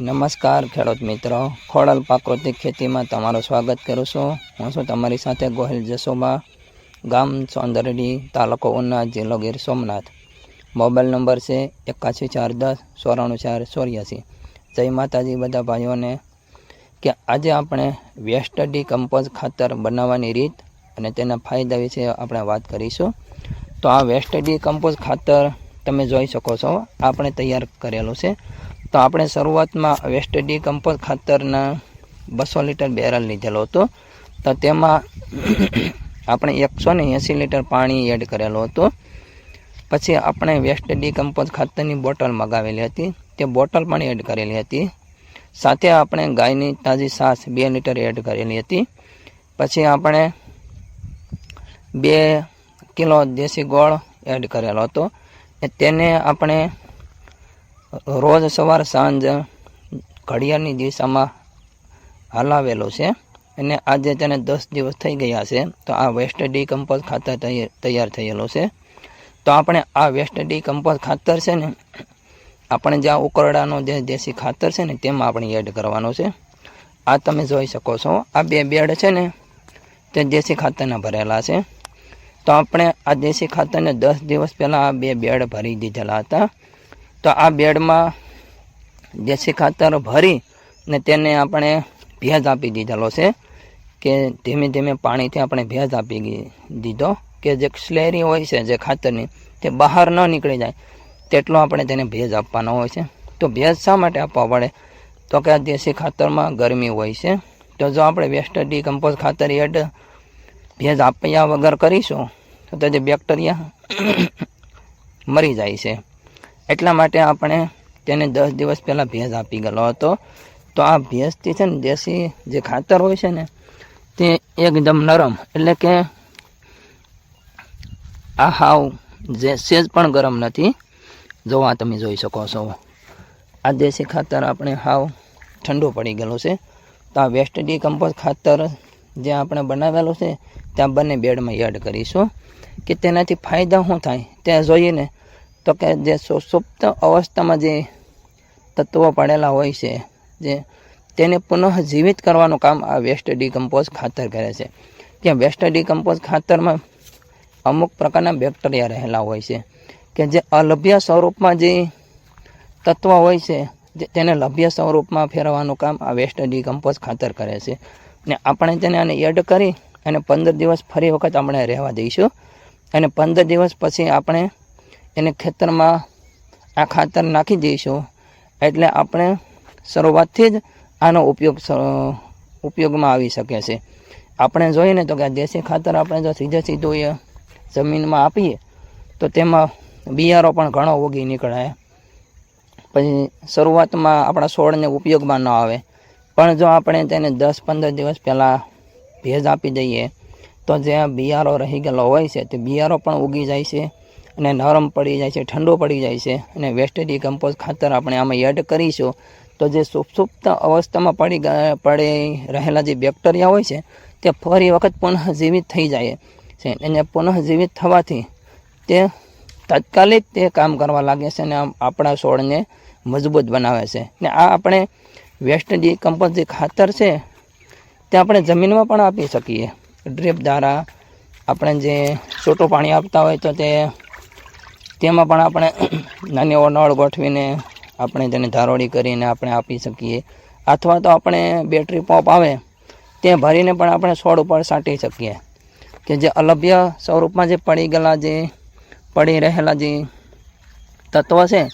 નમસ્કાર, ખેડૂત મિત્રો. ખોડલ પ્રાકૃતિક ખેતીમાં તમારું સ્વાગત કરું છું. હું છું તમારી સાથે ગોહિલ જસોબા ગામ સોંદરડી, તાલુકો ઉના, જિલ્લો ગીર સોમનાથ. મોબાઈલ નંબર છે એકાસી ચાર દસ, ચોરાણું ચાર, ચોર્યાસી. જય માતાજી બધા ભાઈઓને. કે આજે આપણે વેસ્ટ ડીકમ્પોઝ ખાતર બનાવવાની રીત અને તેના ફાયદા વિશે આપણે વાત કરીશું. તો આ વેસ્ટ ડીકમ્પોઝ ખાતર તમે જોઈ શકો છો. આપણે તૈયાર કરેલું છે. તો આપણે શરૂઆતમાં વેસ્ટ ડી કમ્પોઝ ખાતરના બસો લીટર બેરલ લીધેલો હતો. તો તેમાં આપણે એકસો ને એંસી લીટર પાણી એડ કરેલું હતું. પછી આપણે વેસ્ટ ડીકમ્પોઝ ખાતરની બોટલ મગાવેલી હતી. તે બોટલ પણ એડ કરેલી હતી. સાથે આપણે ગાયની તાજી સાસ બે લીટર એડ કરેલી હતી. પછી આપણે બે કિલો દેશી ગોળ એડ કરેલો હતો. તેને આપણે રોજ સવાર સાંજ ઘડિયાળની દિશામાં હલાવેલો છે અને આજે તેને દસ દિવસ થઈ ગયા છે. તો આ વેસ્ટ ડીકમ્પોઝ ખાતર તૈયાર થયેલો છે. તો આપણે આ વેસ્ટ ડીકમ્પોઝ ખાતર છે ને, આપણે જે આ ઉકરડાનો જે દેશી ખાતર છે ને, તેમાં આપણે એડ કરવાનો છે. આ તમે જોઈ શકો છો. આ બે બેડ છે ને, તે દેશી ખાતરના ભરેલા છે. તો આપણે આ દેશી ખાતરને દસ દિવસ પહેલાં આ બે બેડ ભરી દીધેલા હતા. તો આ બેડમાં દેશી ખાતર ભરી ને તેને આપણે ભેજ આપી દીધેલો છે કે ધીમે ધીમે પાણીથી આપણે ભેજ આપી દીધો કે જે સ્લેરી હોય છે, જે ખાતરની, તે બહાર ન નીકળી જાય. તેટલો આપણે તેને ભેજ આપવાનો હોય છે. તો ભેજ શા માટે આપવા પડે? તો કે આ દેશી ખાતરમાં ગરમી હોય છે. તો જો આપણે વેસ્ટ ડીકમ્પોઝ ખાતર એડ ભેજ આપ્યા વગર કરીશું, તો તે જે બેક્ટેરિયા મરી જાય છે. એટલા માટે આપણે તેને દસ દિવસ પહેલાં ભેજ આપી ગયેલો હતો. તો આ ભેજથી છે ને દેશી જે ખાતર હોય છે ને, તે એકદમ નરમ. એટલે કે આ હાવ જે સેજ પણ ગરમ નથી. જોવા તમે જોઈ શકો છો. આ દેશી ખાતર આપણે હાવ ઠંડુ પડી ગયેલું છે. તો આ વેસ્ટ ડીકમ્પોઝ ખાતર જે આપણે બનાવેલું છે, ત્યાં બંને બેડમાં એડ કરીશું. કે તેનાથી ફાયદા શું થાય? ત્યાં જોઈએ ને તો કે જે સુ- સુપ્ત અવસ્થામાં જે તત્વો પડેલા હોય છે, જે તેને પુનઃ જીવિત કરવાનું કામ આ વેસ્ટ ડીકમ્પોઝ ખાતર કરે છે. ત્યાં વેસ્ટ ડીકમ્પોઝ ખાતરમાં અમુક પ્રકારના બેક્ટેરિયા રહેલા હોય છે, કે જે અલભ્ય સ્વરૂપમાં જે તત્વ હોય છે તેને લભ્ય સ્વરૂપમાં ફેરવવાનું કામ આ વેસ્ટ ડીકમ્પોઝ ખાતર કરે છે. ને આપણે તેને આને એડ કરી અને પંદર દિવસ ફરી વખત આપણે રહેવા દઈશું. અને પંદર દિવસ પછી આપણે એને ખેતરમાં આ ખાતર નાખી દઈશું. એટલે આપણે શરૂઆતથી જ આનો ઉપયોગ ઉપયોગમાં આવી શકે છે. આપણે જોઈએ ને તો કે દેશી ખાતર આપણે જો સીધે સીધું એ જમીનમાં આપીએ, તો તેમાં બિયારો પણ ઘણો ઉગી નીકળે. પછી શરૂઆતમાં આપણા છોડને ઉપયોગમાં ન આવે. પણ જો આપણે તેને દસ પંદર દિવસ પહેલાં ભેજ આપી દઈએ, તો જે બિયારો રહી ગયેલો હોય છે, તે બિયારો પણ ઉગી જાય છે. અને નરમ પડી જાય છે, ઠંડો પડી જાય છે અને વેસ્ટ ડીકમ્પોઝ ખાતર આપણે આમાં એડ કરીશું. તો જે સુપ- સુપ્ત અવસ્થામાં પડી પડી રહેલા જે બેક્ટેરિયા હોય છે, તે ફરી વખત પુનઃજીવિત થઈ જાય છે. અને પુનઃજીવિત થવાથી તે તાત્કાલિક તે કામ કરવા લાગે છે અને આપણા છોડને મજબૂત બનાવે છે. ને આ આપણે વેસ્ટ ડીકમ્પોઝ જે ખાતર છે, તે આપણે જમીનમાં પણ આપી શકીએ. ડ્રીપ દ્વારા આપણે જે છૂટું પાણી આપતા હોય તો તે તેમાં પણ આપણે નાની એવો નળ ગોઠવીને આપણે તેને ધારોડી કરીને આપણે આપી શકીએ. અથવા તો આપણે બેટરી પંપ આવે, તે ભરીને પણ આપણે છોડ ઉપર છાંટી શકીએ. કે જે અલભ્ય સ્વરૂપમાં જે પડી ગયેલા જે, પડી રહેલા જે તત્વ છે,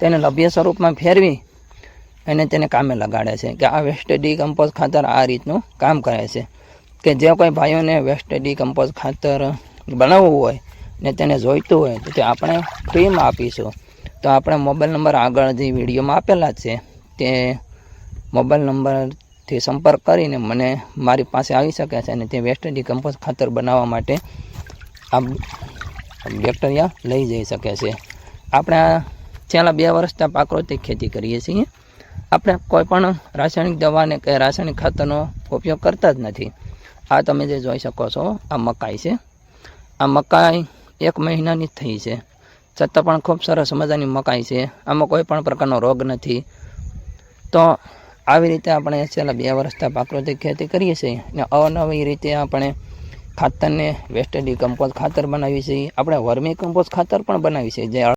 તેને લભ્ય સ્વરૂપમાં ફેરવી અને તેને કામે લગાડે છે કે આ વેસ્ટ ડીકમ્પોઝ ખાતર આ રીતનું કામ કરે છે. કે જે કોઈ ભાઈઓને વેસ્ટ ડીકમ્પોઝ ખાતર બનાવવું હોય ને તેને જોઈતું હોય તો તે આપણે ફ્રીમાં આપીશું. તો આપણે મોબાઈલ નંબર આગળ જે વિડીયોમાં આપેલા છે, તે મોબાઈલ નંબરથી સંપર્ક કરીને મને મારી પાસે આવી શકે છે અને તે વેસ્ટ કમ્પોઝ ખાતર બનાવવા માટે આ બેક્ટેરિયા લઈ જઈ શકે છે. આપણે છેલ્લા બે વર્ષથી આ પ્રાકૃતિક ખેતી કરીએ છીએ. આપણે કોઈ પણ રાસાયણિક દવાને કે રાસાયણિક ખાતરનો ઉપયોગ કરતા જ નથી. આ તમે જે જોઈ શકો છો, આ મકાઈ છે. આ મકાઈ એક મહિનાની થઈ છે. છતાં પણ ખૂબ સરસ મજાની મકાઈ છે. આમાં કોઈ પણ પ્રકારનો રોગ નથી. તો આવી રીતે આપણે છેલ્લા બે વર્ષથી પ્રાકૃતિક ખેતી કરીએ છીએ ને અવનવી રીતે આપણે ખાતરને વેસ્ટ ડિકમ્પોઝ ખાતર બનાવીએ છીએ. આપણે વર્મી કમ્પોઝ ખાતર પણ બનાવીએ છીએ, જે